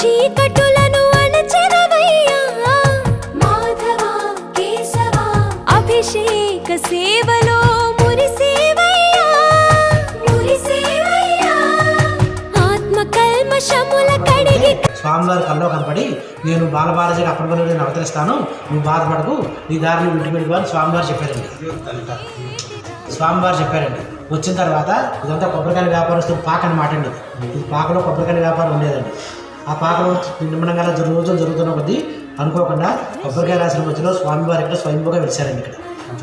చీకటులను మాధవ కేశవ అభిషేక సేవలో మురిసేవయ్యా. మురిసేవయ్యా. ఆత్మ కల్మషముల కడిగి స్వామివారి కల్లో కనపడి నేను బాలబాలజీగా అప్పటివరకు నేను అవతరిస్తాను. నువ్వు బాధపడకు. నీ దారిని ఇంటికి అని స్వామివారు చెప్పారండి. స్వామివారు చెప్పారండి. వచ్చిన తర్వాత ఇదంతా కొబ్బరికాయల వ్యాపారస్తు పాక అనమాట అండి. ఇది పాకలో కొబ్బరికాయల వ్యాపారం ఉండేదండి. ఆ పాకలో నిమ్మడంగా రోజులు జరుగుతున్న కొద్దీ అనుకోకుండా కొబ్బరికాయ రాసిన మధ్యలో స్వామివారు ఇక్కడ స్వయంభూగా వెలిశారండి ఇక్కడ.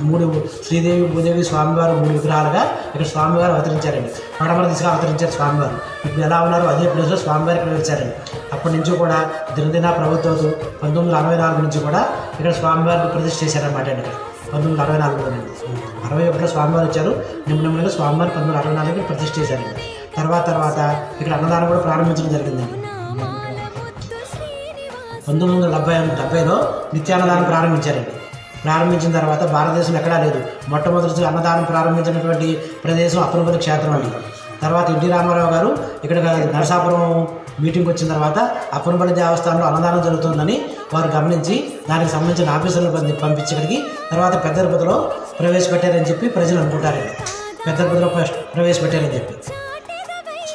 మూడు శ్రీదేవి భూదేవి స్వామివారు మూడు విగ్రహాలుగా ఇక్కడ స్వామివారు అవతరించారండి. పడమర దిశగా అవతరించారు స్వామివారు. ఇప్పుడు ఎలా ఉన్నారో అదే ప్లేస్లో స్వామివారు ఇక్కడ వెలిచారండి అప్పటి నుంచి కూడా దినదిన ప్రభుత్వం పంతొమ్మిది వందల అరవై నాలుగు నుంచి కూడా ఇక్కడ స్వామివారిని ప్రతిష్ఠ చేశారన్నమాట అండి ఇక్కడ. పంతొమ్మిది వందల అరవై నాలుగులో అరవై ఒకటిలో స్వామివారు వచ్చారు. నిమ్మనమ్మగా స్వామివారు పంతొమ్మిది వందల అరవై నాలుగులో ప్రతిష్ఠ చేశారండి. తర్వాత తర్వాత ఇక్కడ అన్నదానం కూడా ప్రారంభించడం జరిగిందండి. పంతొమ్మిది వందల డెబ్బై డెబ్బైలో నిత్యాన్నదానం ప్రారంభించారండి. ప్రారంభించిన తర్వాత భారతదేశంలో ఎక్కడా లేదు. మొట్టమొదటి అన్నదానం ప్రారంభించినటువంటి ప్రదేశం అప్పనపల్లి క్షేత్రం అండి. తర్వాత ఎన్టీ రామారావు గారు ఇక్కడ నరసాపురం మీటింగ్కి వచ్చిన తర్వాత అప్పనపల్లి దేవస్థానంలో అన్నదానం జరుగుతుందని వారు గమనించి దానికి సంబంధించిన ఆఫీసర్లు పంపించడానికి పంపించి ఇక్కడికి తర్వాత పెద్ద తిరుపతిలో ప్రవేశపెట్టారని చెప్పి ప్రజలు అనుకుంటారండి. పెద్ద తిరుపతిలో ప్రవేశపెట్టారని చెప్పి.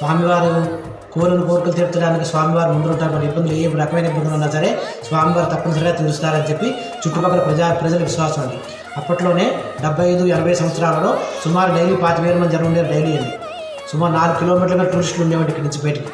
స్వామివారు కోరిన కోరికలు తీర్చడానికి స్వామివారు ముందుంటారు. ఇబ్బందులు ఏ రకమైన ఇబ్బందులు ఉన్నా సరే స్వామివారు తప్పనిసరిగా తీరుస్తారని చెప్పి చుట్టుపక్కల ప్రజా ప్రజల విశ్వాసం అండి. అప్పట్లోనే డెబ్బై ఐదు ఎనభై సంవత్సరాలలో సుమారు డైలీ పాతి వేల మంది జనం ఉండేది డైలీ అండి. సుమారు నాలుగు కిలోమీటర్లుగా టూరిస్టులు ఉండేవాడి ఇక్కడి నుంచి బయటికి.